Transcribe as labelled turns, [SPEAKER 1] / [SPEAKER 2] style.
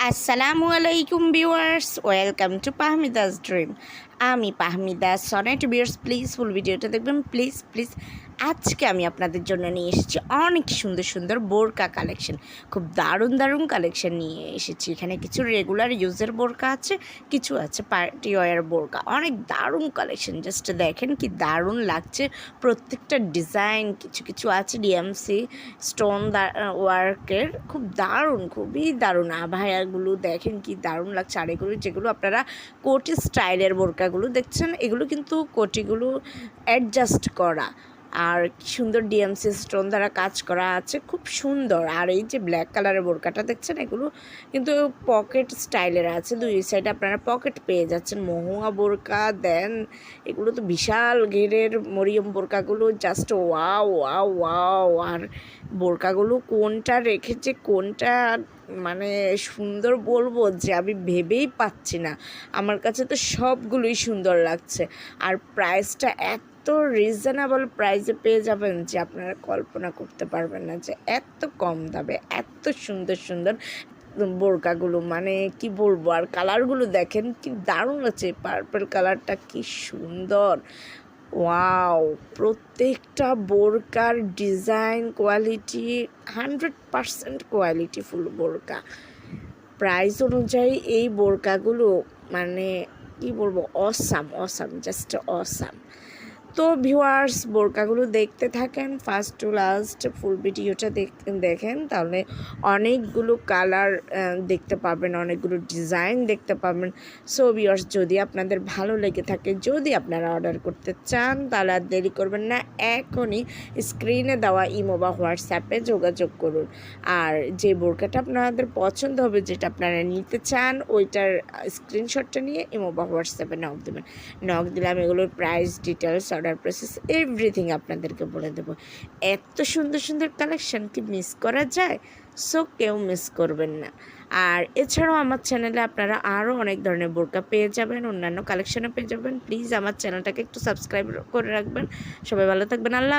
[SPEAKER 1] আসসালামু আলাইকুম viewers welcome to পাহমিদাস dream আমি পাহমিদা সনেট ভিউয়ার্স প্লিজ, ফুল ভিডিওটা দেখবেন। প্লিজ প্লিজ, আজকে আমি আপনাদের জন্য নিয়ে এসেছি অনেক সুন্দর সুন্দর বোরকা কালেকশন। খুব দারুণ দারুণ কালেকশন নিয়ে এসেছি। এখানে কিছু রেগুলার ইউজের বোরকা আছে, কিছু আছে পার্টি ওয়ার বোরকা। অনেক দারুণ কালেকশন। জাস্ট দেখেন কি দারুণ লাগছে। প্রত্যেকটা ডিজাইন কিছু কিছু আছে ডিএমসি স্টোন ওয়ার্কের খুব দারুণ, খুবই দারুণ। আভায়াগুলো দেখেন কি দারুণ লাগছে। আর এগুলো যেগুলো আপনারা কোটি স্টাইলের বোরকাগুলো দেখছেন এগুলো কিন্তু কোটিগুলো অ্যাডজাস্ট করা। আর সুন্দর ডিএমসি স্টোন দ্বারা কাজ করা আছে, খুব সুন্দর। আর এই যে ব্ল্যাক কালারের বোরকাটা দেখছেন, এগুলো কিন্তু পকেট স্টাইলের আছে। দুই সাইডে আপনারা পকেট পেয়ে যাচ্ছেন। মহুয়া বোরকা দেন এগুলো তো বিশাল ঘেরের মরিয়ম বোরকাগুলো জাস্ট ওয়াও ওয়াও ওয়াও আর বোরকাগুলো কোনটা রেখেছে কোনটা মানে সুন্দর বলব যে আমি ভেবেই পাচ্ছি না। আমার কাছে তো সবগুলোই সুন্দর লাগছে। আর প্রাইসটা এত রিজনেবল প্রাইসে পেয়ে যাবেন যে আপনারা কল্পনা করতে পারবেন না যে এত কম দামে, এত সুন্দর সুন্দর বোরকাগুলো মানে কি বলব, আর কালারগুলো দেখেন কি দারুণ আছে পার্পল কালারটা কি সুন্দর। ওয়াও প্রত্যেকটা বোরকার ডিজাইন কোয়ালিটি হান্ড্রেড পারসেন্ট কোয়ালিটিফুল বোরকা। প্রাইস অনুযায়ী এই বোরকাগুলো মানে কি বলব অসাম অসাম জাস্ট অসাম তো ভিউয়ার্স বোরকাগুলো দেখতে থাকেন। ফার্স্ট টু লাস্ট ফুল ভিডিওটা দেখেন। তাহলে অনেকগুলো কালার দেখতে পাবেন, অনেকগুলো ডিজাইন দেখতে পাবেন। সো ভিউয়ার্স যদি আপনাদের ভালো লেগে থাকে, যদি আপনারা অর্ডার করতে চান, তাহলে আর দেরি করবেন না। এখনই স্ক্রিনে দেওয়া ইমো বা হোয়াটসঅ্যাপে যোগাযোগ করুন। আর যে বোরকাটা আপনাদের পছন্দ হবে, যেটা আপনারা নিতে চান, ওইটার স্ক্রিনশটটা নিয়ে ইমো বা হোয়াটসঅ্যাপে নক দেবেন। নক দিলাম এগুলোর price details order process everything আপনাদেরকে বলে দেবো। এত সুন্দর সুন্দর কালেকশান কি মিস করা যায়? সো কেউ মিস করবেন না। আর এছাড়াও আমার চ্যানেলে আপনারা আরও অনেক ধরনের বোরকা পেয়ে যাবেন, অন্যান্য কালেকশানও পেয়ে যাবেন। প্লিজ আমার চ্যানেলটাকে একটু সাবস্ক্রাইব করে রাখবেন। সবাই ভালো থাকবেন। আল্লাহ